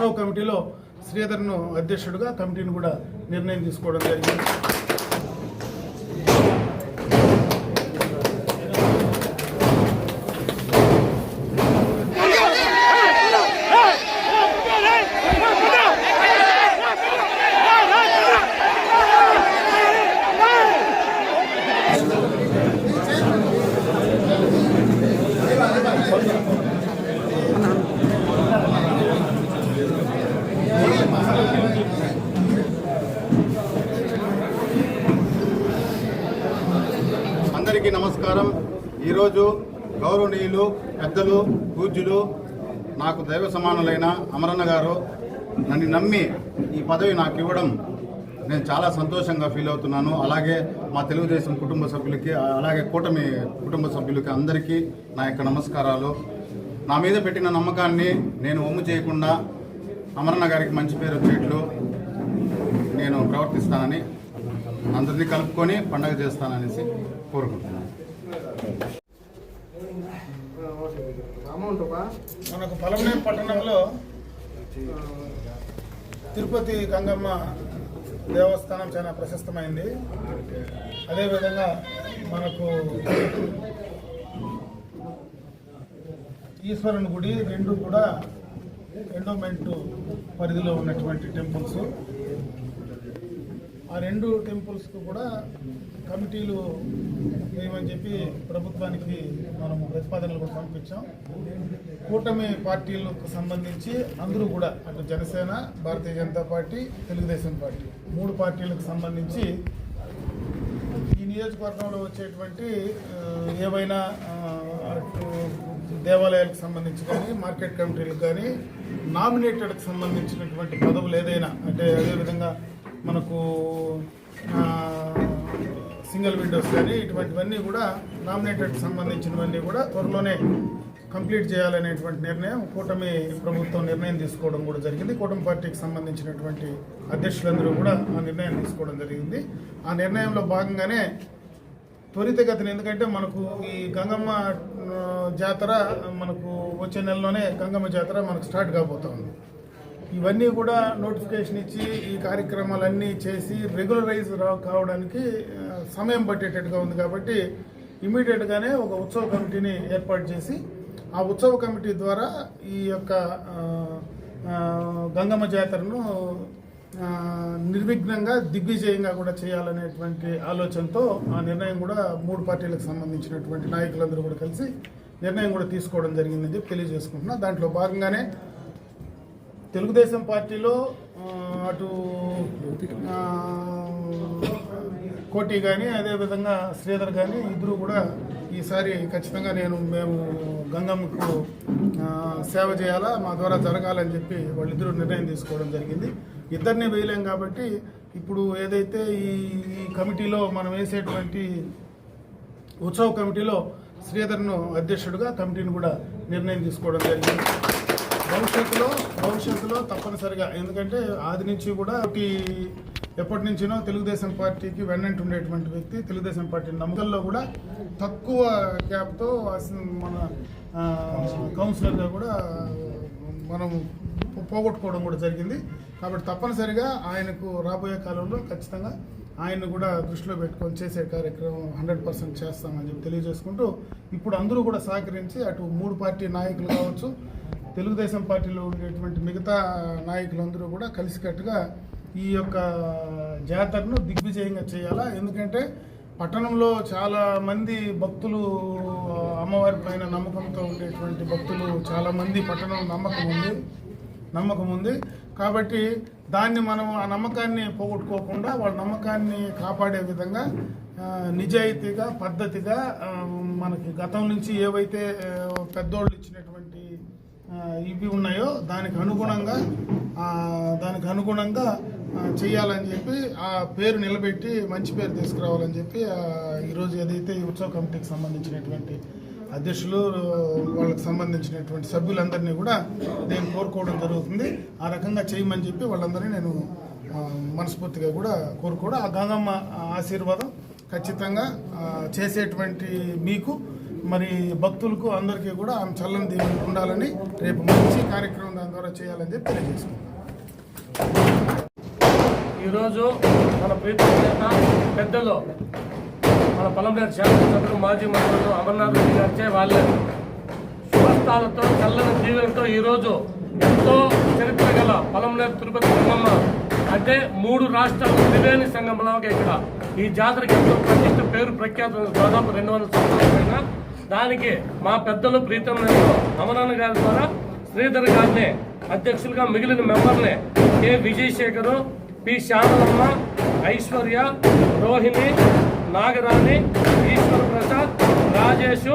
ఉత్సవ కమిటీలో శ్రీధర్ను అధ్యక్షుడిగా కమిటీని కూడా నిర్ణయం తీసుకోవడం జరిగింది. అందరికీ నమస్కారం. ఈరోజు గౌరవనీయులు పెద్దలు పూజ్యులు నాకు దైవ సమానులైన అమరన్న గారు నన్ను నమ్మి ఈ పదవి నాకు ఇవ్వడం నేను చాలా సంతోషంగా ఫీల్ అవుతున్నాను. అలాగే మా తెలుగుదేశం కుటుంబ సభ్యులకి అలాగే కూటమి కుటుంబ సభ్యులకి అందరికీ నా యొక్క నమస్కారాలు. నా మీద పెట్టిన నమ్మకాన్ని నేను ఒమ్ము చేయకుండా అమరన్న గారికి మంచి పేరు వచ్చేట్లు నేను ప్రవర్తిస్తానని అందరినీ కలుపుకొని పండగ చేస్తాననేసి కోరుకుంటున్నాను. మనకు పలమనేరు పట్టణంలో తిరుపతి గంగమ్మ దేవస్థానం చాలా ప్రశస్తమైంది. అదేవిధంగా మనకు ఈశ్వరుని గుడి రెండు కూడా ఎండోమెంట్ పరిధిలో ఉన్నటువంటి టెంపుల్స్. ఆ రెండు టెంపుల్స్కు కూడా కమిటీలు వేయమని చెప్పి ప్రభుత్వానికి మనము ప్రతిపాదనలు కూడా పంపించాం. కూటమి పార్టీలకు సంబంధించి అందరూ కూడా అటు జనసేన భారతీయ జనతా పార్టీ తెలుగుదేశం పార్టీ మూడు పార్టీలకు సంబంధించి ఈ నియోజకవర్గంలో వచ్చేటువంటి ఏవైనా అటు దేవాలయాలకు సంబంధించి కానీ మార్కెట్ కమిటీలకు కానీ నామినేటెడ్కి సంబంధించినటువంటి పదవులు ఏదైనా అంటే అదేవిధంగా మనకు సింగిల్ విండోస్ కానీ ఇటువంటివన్నీ కూడా నామినేటెడ్కి సంబంధించినవన్నీ కూడా త్వరలోనే కంప్లీట్ చేయాలనేటువంటి నిర్ణయం కూటమి ప్రభుత్వం నిర్ణయం తీసుకోవడం కూడా జరిగింది. కూటమి పార్టీకి సంబంధించినటువంటి అధ్యక్షులందరూ కూడా ఆ నిర్ణయం తీసుకోవడం జరిగింది. ఆ నిర్ణయంలో భాగంగానే త్వరితగతిన ఎందుకంటే మనకు ఈ గంగమ్మ జాతర మనకు వచ్చే నెలలోనే గంగమ్మ జాతర మనకు స్టార్ట్ కాబోతోంది ఇవన్నీ కూడా నోటిఫికేషన్ ఇచ్చి ఈ కార్యక్రమాలన్నీ చేసి రెగ్యులరైజ్ రా కావడానికి సమయం పట్టేటట్టుగా ఉంది కాబట్టి ఇమీడియట్గానే ఒక ఉత్సవ కమిటీని ఏర్పాటు చేసి ఆ ఉత్సవ కమిటీ ద్వారా ఈ యొక్క గంగమ్మ జాతరను నిర్విఘ్నంగా దిగ్విజయంగా కూడా చేయాలనేటువంటి ఆలోచనతో ఆ నిర్ణయం కూడా మూడు పార్టీలకు సంబంధించినటువంటి నాయకులందరూ కూడా కలిసి నిర్ణయం కూడా తీసుకోవడం జరిగిందని చెప్పి తెలియజేసుకుంటున్నా. దాంట్లో భాగంగానే తెలుగుదేశం పార్టీలో అటు కోటి కానీ అదేవిధంగా శ్రీధర్ కానీ ఇద్దరు కూడా ఈసారి ఖచ్చితంగా నేను మేము గంగమ్మకు సేవ చేయాలా మా ద్వారా జరగాలని చెప్పి వాళ్ళిద్దరూ నిర్ణయం తీసుకోవడం జరిగింది. ఇద్దరిని వేయలేం కాబట్టి ఇప్పుడు ఏదైతే ఈ కమిటీలో మనం వేసేటువంటి ఉత్సవ కమిటీలో శ్రీధర్ను అధ్యక్షుడిగా కమిటీని కూడా నిర్ణయం తీసుకోవడం జరిగింది. భవిష్యత్తులో భవిష్యత్తులో తప్పనిసరిగా. ఎందుకంటే ఆది నుంచి కూడా ఒకటి ఎప్పటి నుంచినో తెలుగుదేశం పార్టీకి వెన్నంటి ఉండేటువంటి వ్యక్తి. తెలుగుదేశం పార్టీ నమ్మకంలో కూడా తక్కువ గ్యాప్తో మన కౌన్సిలర్గా కూడా మనం పోగొట్టుకోవడం కూడా జరిగింది. కాబట్టి తప్పనిసరిగా ఆయనకు రాబోయే కాలంలో ఖచ్చితంగా ఆయన్ను కూడా దృష్టిలో పెట్టుకొని చేసే కార్యక్రమం హండ్రెడ్ పర్సెంట్ చేస్తామని చెప్పి తెలియజేసుకుంటూ ఇప్పుడు అందరూ కూడా సహకరించి అటు మూడు పార్టీ నాయకులు కావచ్చు తెలుగుదేశం పార్టీలో ఉండేటువంటి మిగతా నాయకులందరూ కూడా కలిసికట్టుగా ఈ యొక్క జాతరను దిగ్విజయంగా చేయాలా? ఎందుకంటే పట్టణంలో చాలా మంది భక్తులు అమ్మవారి పైన నమ్మకంతో ఉండేటువంటి భక్తులు చాలామంది పట్టణం నమ్మకం ఉంది నమ్మకం ఉంది. కాబట్టి దాన్ని మనం ఆ నమ్మకాన్ని పోగొట్టుకోకుండా వాళ్ళ నమ్మకాన్ని కాపాడే విధంగా నిజాయితీగా పద్ధతిగా మనకి గతం నుంచి ఏవైతే పెద్దోళ్ళు ఇచ్చినటువంటి ఇవి ఉన్నాయో దానికి అనుగుణంగా దానికి అనుగుణంగా చేయాలని చెప్పి ఆ పేరు నిలబెట్టి మంచి పేరు తీసుకురావాలని చెప్పి ఈరోజు ఏదైతే ఈ ఉత్సవ కమిటీకి సంబంధించినటువంటి అధ్యక్షులు వాళ్ళకి సంబంధించినటువంటి సభ్యులందరినీ కూడా నేను కోరుకోవడం జరుగుతుంది. ఆ రకంగా చేయమని చెప్పి వాళ్ళందరినీ నేను మనస్ఫూర్తిగా కూడా కోరుకోవడం. ఆ గంగమ్మ ఆశీర్వాదం ఖచ్చితంగా చేసేటువంటి మీకు మరి భక్తులకు అందరికీ కూడా ఆమె చల్లని దీవెన ఉండాలని రేపు మంచి కార్యక్రమం దాని ద్వారా చేయాలని చెప్పి తెలియజేసుకుంటాం ఈరోజు మన ప్రీతం నేత పెద్దలు మన పొలంనేరు శాసనసభ్యులు మాజీ మంత్రులు అమర్నాథ్ రెడ్డి గారిచే వాళ్ళ స్వస్థాలతో చల్లని దీవెనతో ఈరోజు ఎంతో చరిత్ర గల పొలంనేరు తిరుపతి సంగమ్మ అంటే మూడు రాష్ట్రాల త్రివేణి సంగమంలాగా ఇక్కడ ఈ జాతరకి ఎంతో ప్రతిష్ట పేరు ప్రఖ్యాత దాదాపు రెండు వందల సంవత్సరాల దానికి మా పెద్దలు ప్రీతం నేతలు అమరాన్న గారి ద్వారా శ్రీధర్ గారిని అధ్యక్షులుగా మిగిలిన మెంబర్ని కె. విజయశేఖరు పి. శ్యామలమ్మ ఐశ్వర్య రోహిణి నాగరాణి ఈశ్వర ప్రసాద్ రాజేష్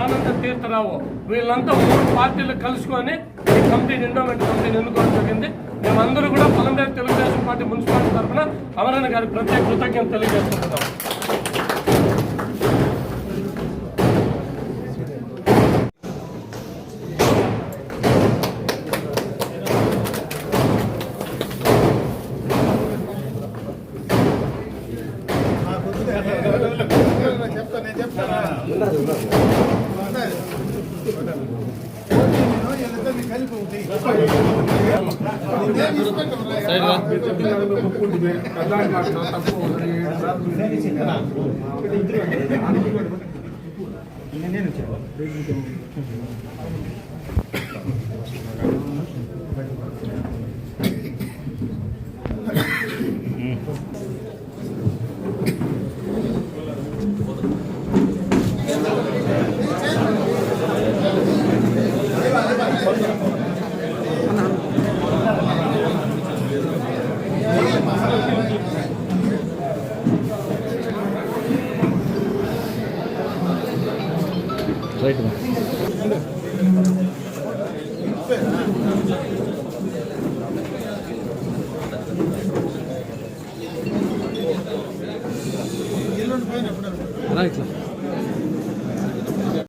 ఆనంద తీర్థరావు. వీళ్ళంతా మూడు పార్టీలు కలుసుకొని ఈ కమిటీ ఎండోమెంట్ కమిటీని ఎన్నుకోవడం జరిగింది. మేమందరూ కూడా పొలందేరు తెలుగుదేశం పార్టీ మున్సిపాలిటీ తరఫున అమరాన్న గారికి ప్రత్యేక కృతజ్ఞత తెలియజేసుకుంటున్నాం. ఎల్లుండి